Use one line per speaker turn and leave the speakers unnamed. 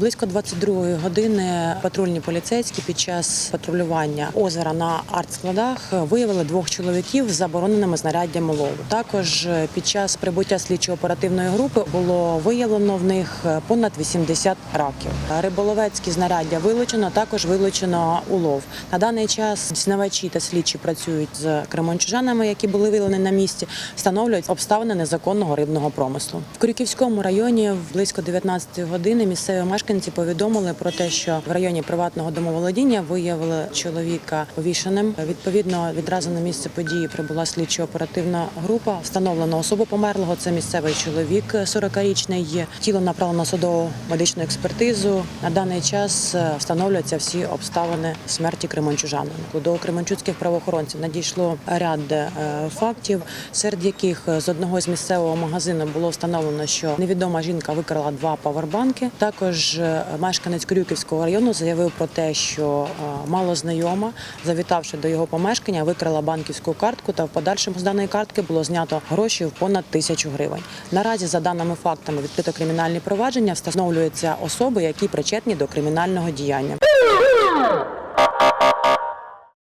Близько 22-ї години патрульні поліцейські під час патрулювання озера на артскладах виявили двох чоловіків з забороненими знаряддями лову. Також е, під час прибуття слідчо-оперативної групи було виявлено в них е, понад 80 раків. Риболовецькі знаряддя вилучено, також вилучено улов. На даний час дізнавачі та слідчі працюють з кремончужанами, які були виявлені на місці, встановлюють обставини незаконного рибного промислу. В Крюківському районі близько 19 години місцеві мешканці повідомили про те, що в районі приватного домоволодіння виявили чоловіка повішеним. Відповідно, відразу на місце події прибула слідчо-оперативна група. Встановлено особу померлого. Це місцевий чоловік 40-річний. Тіло направлено на судову медичну експертизу. На даний час е, встановлюються всі обставини смерті кремончужанина. До кременчуцьких правоохоронців надійшло ряд е, фактів, серед яких е, з одного з місцевого магазину було встановлено, що невідома жінка викрала два павербанки. Також е, мешканець Крюківського району заявив про те, що малознайома, мало знайома, завітавши до його помешкання, викрала банківську картку та в подальшому з даної картки було знято гроші в понад тисячу гривень. Наразі за даними фактами відкрито кримінальні провадження, встановлюються особи, які причетні до кримінального діяння.